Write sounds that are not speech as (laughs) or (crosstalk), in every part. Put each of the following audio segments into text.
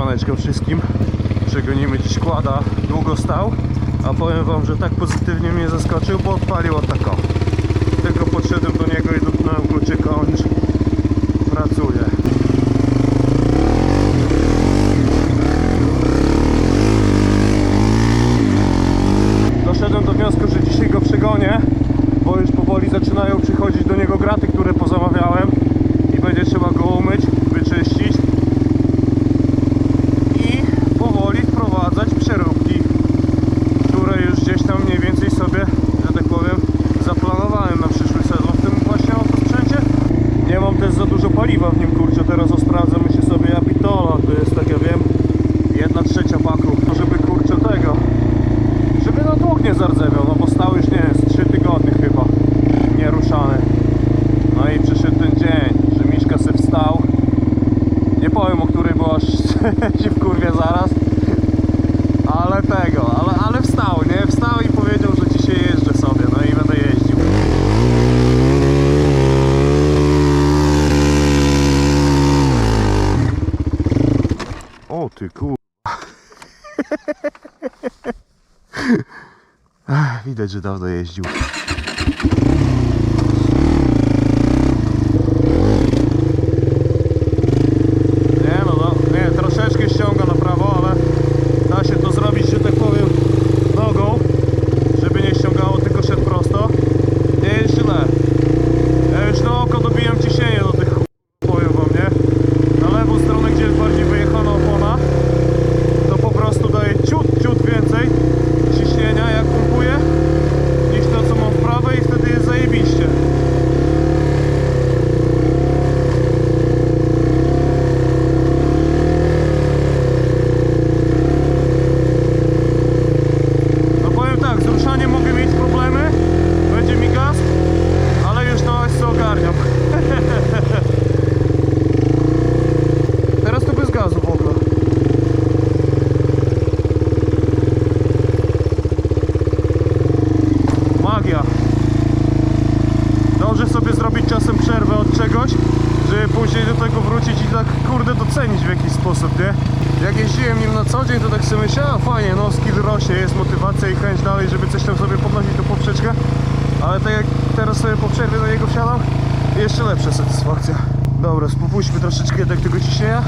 Siemaneczko wszystkim. Przegonimy dziś kłada. Długo stał. A powiem wam, że tak pozytywnie mnie zaskoczył Bo odpalił ataka Tylko podszedłem do niego i dupnąłem kluczy kończ Pracuje. Doszedłem do wniosku, że dzisiaj go przegonię Bo już powoli zaczynają przychodzić do niego graty Które pozamawiałem. I będzie trzeba go umyć, wyczyścić. aż się wkurwie zaraz. Ale tego, ale, ale wstał, nie? Wstał i powiedział, że dzisiaj jeżdżę sobie, no i będę jeździł. O ty kur... (laughs) Widać, że dawno jeździł. tydzień to tak sobie myślałem, fajnie, no skill rośnie, jest motywacja i chęć dalej, żeby coś tam sobie podnosić tą poprzeczkę, ale tak jak teraz sobie po przerwie do niego wsiadam, jeszcze lepsza satysfakcja. Dobra, spupuśćmy troszeczkę tak tego ciśnienia.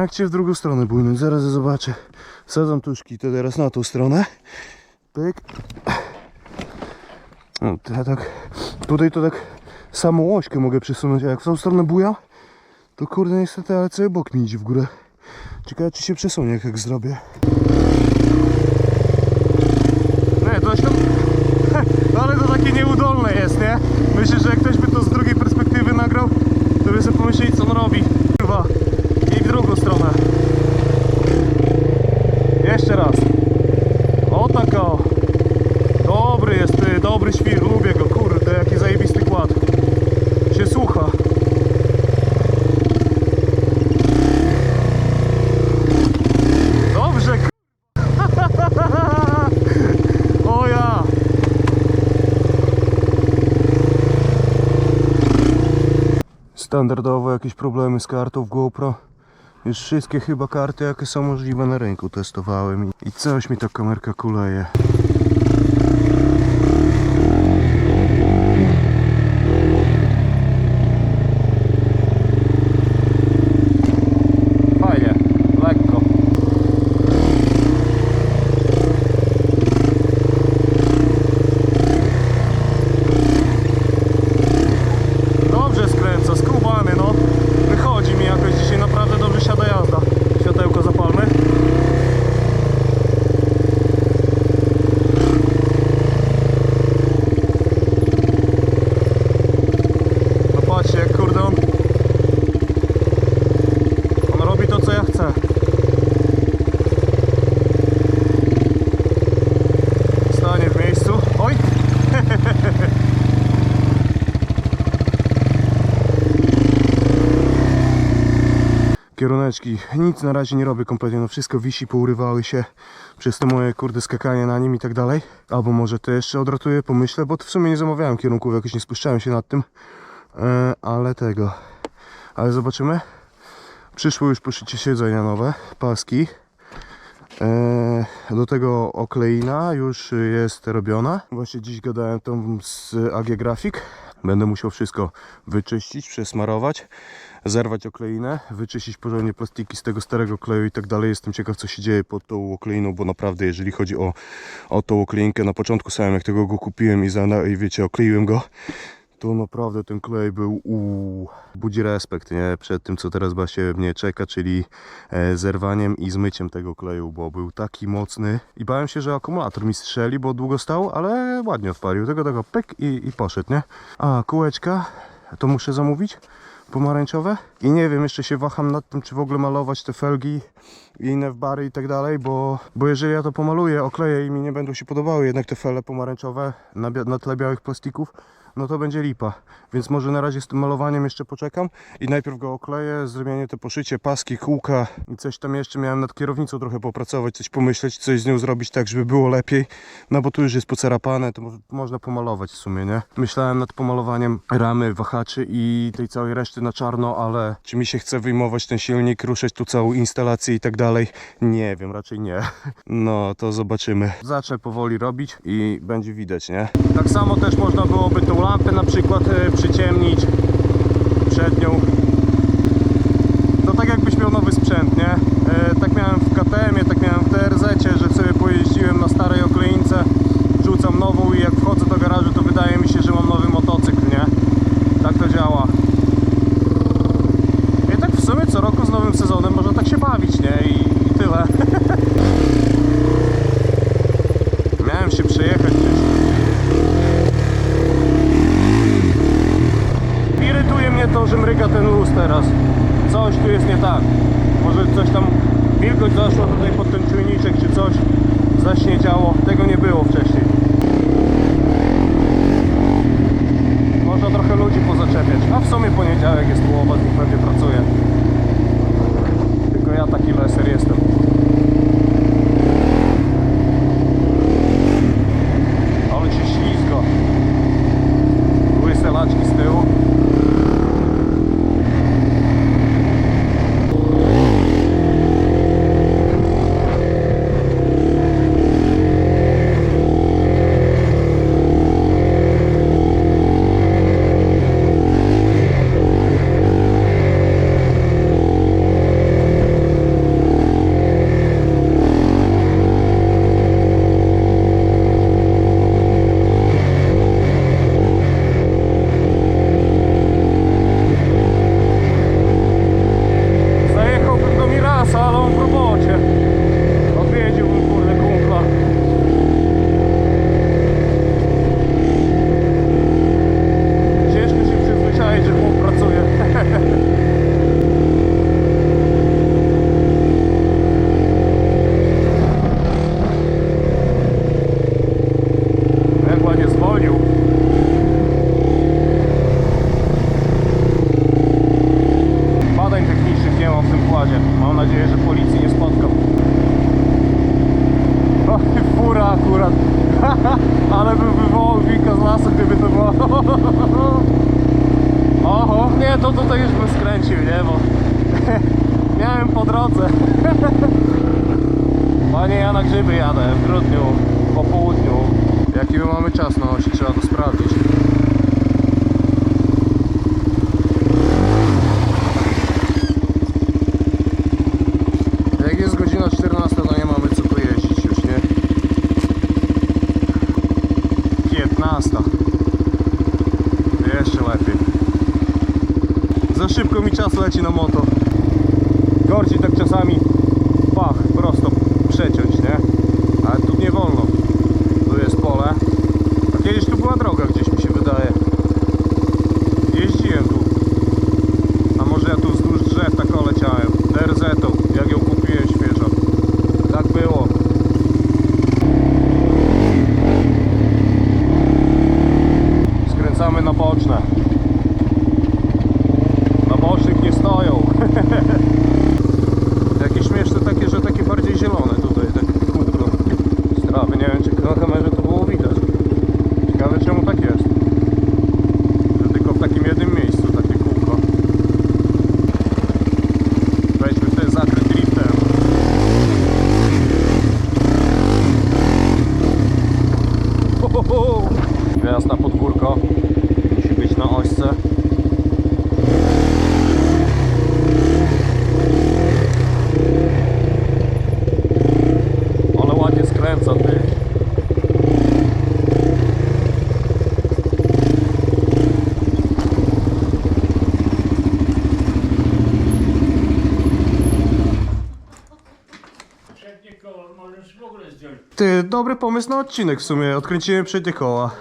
Jak cię w drugą stronę bójnąć? Zaraz ja zobaczę. Sadzam tuszki, to teraz na tą stronę. Pyk. No, ja tak, tutaj to tak samą łośkę mogę przesunąć, a jak w tą stronę buja, to kurde niestety, ale cały bok mi idzie w górę. Ciekawe czy się przesunie, jak, jak zrobię. Standardowo jakieś problemy z kartą w GoPro. Już wszystkie chyba karty jakie są możliwe na rynku testowałem i, coś mi ta kamerka kuleje. Fajnie, lekko. Dobrze skręca, skubany no. Wychodzi mi jakoś dzisiaj naprawdę dobrze siada jazda. Światełko zapalmy. No patrzcie jak kurde on On robi to co ja chcę Stanie w miejscu Oj! Kieruneczki, nic na razie nie robię kompletnie, no wszystko wisi, pourywały się przez to moje kurde skakanie na nim i tak dalej. Albo może to jeszcze odratuję, pomyślę, bo w sumie nie zamawiałem kierunków, jakoś nie spuszczałem się nad tym. E, ale tego, ale zobaczymy. Przyszło już poszycie siedzenia nowe, paski. E, do tego okleina już jest robiona. Właśnie dziś gadałem tą z AG Graphic. Będę musiał wszystko wyczyścić, przesmarować, zerwać okleinę, wyczyścić porządnie plastiki z tego starego kleju i tak dalej. Jestem ciekaw co się dzieje pod tą okleiną, bo naprawdę jeżeli chodzi o, o tą okleinkę, na początku samym jak tego go kupiłem i, za, i wiecie, okleiłem go, to naprawdę ten klej był uuu, budzi respekt nie? przed tym co teraz właśnie mnie czeka, czyli e, zerwaniem i zmyciem tego kleju, bo był taki mocny i bałem się, że akumulator mi strzeli, bo długo stał, ale ładnie odpalił, tego tego pyk i, i poszedł, nie? A kółeczka, to muszę zamówić pomarańczowe? I nie wiem, jeszcze się waham nad tym, czy w ogóle malować te felgi i inne w bary i tak dalej, bo, bo jeżeli ja to pomaluję, okleję i mi nie będą się podobały jednak te fele pomarańczowe na, na tle białych plastików, no to będzie lipa. Więc może na razie z tym malowaniem jeszcze poczekam i najpierw go okleję, zmienię to poszycie, paski, kółka i coś tam jeszcze miałem nad kierownicą trochę popracować, coś pomyśleć, coś z nią zrobić tak, żeby było lepiej. No bo tu już jest pocerapane, to mo- można pomalować w sumie, nie? Myślałem nad pomalowaniem ramy, wahaczy i tej całej reszty na czarno, ale czy mi się chce wyjmować ten silnik, ruszać tu całą instalację i tak dalej? Nie wiem, raczej nie. (laughs) No to zobaczymy. Zacznę powoli robić i będzie widać, nie? Tak samo też można byłoby przykład e, przyciemnić przednią. To tak jakbyś miał nowy sprzęt, nie? E, tak miałem w KTM-ie, tak miałem w DRZ-cie, że sobie pojeździłem na starej okleince, rzucam nową i jak wchodzę do garażu, to wydaje mi się, że mam nowy motocykl, nie? Tak to działa. I tak w sumie co roku z nowym sezonem można tak się bawić, nie? I, i tyle. Miałem się przejechać gdzieś. Irytuje mnie to, że mryga ten luz teraz. Coś tu jest nie tak. Może coś tam wilgoć zaszła tutaj pod ten czujniczek czy coś zaśniedziało. Tego nie było wcześniej. Można trochę ludzi pozaczepiać. A w sumie poniedziałek jest połowa z pewnie pracuje. Tylko ja taki leser jestem. już bym skręcił, nie? Bo (laughs) miałem po drodze. (laughs) Panie, ja na grzyby jadę w grudniu, po południu. Jaki my mamy czas no, na osi? Trzeba to sprawdzić. Jak jest godzina 14, to no nie mamy co tu jeździć już, nie? 15. Za szybko mi czas leci na moto. Gorci tak czasami. Pach, prosto. Przeciąć, nie? Ale tu nie wolno. Tu jest pole. A kiedyś tu była droga gdzieś mi się wydaje. Jeździłem tu. A może ja tu wzdłuż drzew tak leciałem. DRZ-ą, jak ją kupiłem świeżo. Tak było. Skręcamy na boczne. Na bocznych nie stoją. Jakieś śmieszne takie, że takie bardziej zielone tutaj, takie kółko z trawy. Nie wiem, czy na kamerze to było widać. Ciekawe czemu tak jest. Że tylko w takim jednym miejscu takie kółko. Wejdźmy w ten zakręt driftem. Ho, ho, ho. Wjazd na podwórko. Musi być na ośce. Ale ładnie skręca, ty. Przednie koło możesz w ogóle zdjąć. Ty, dobry pomysł na odcinek w sumie. Odkręciłem przednie koła.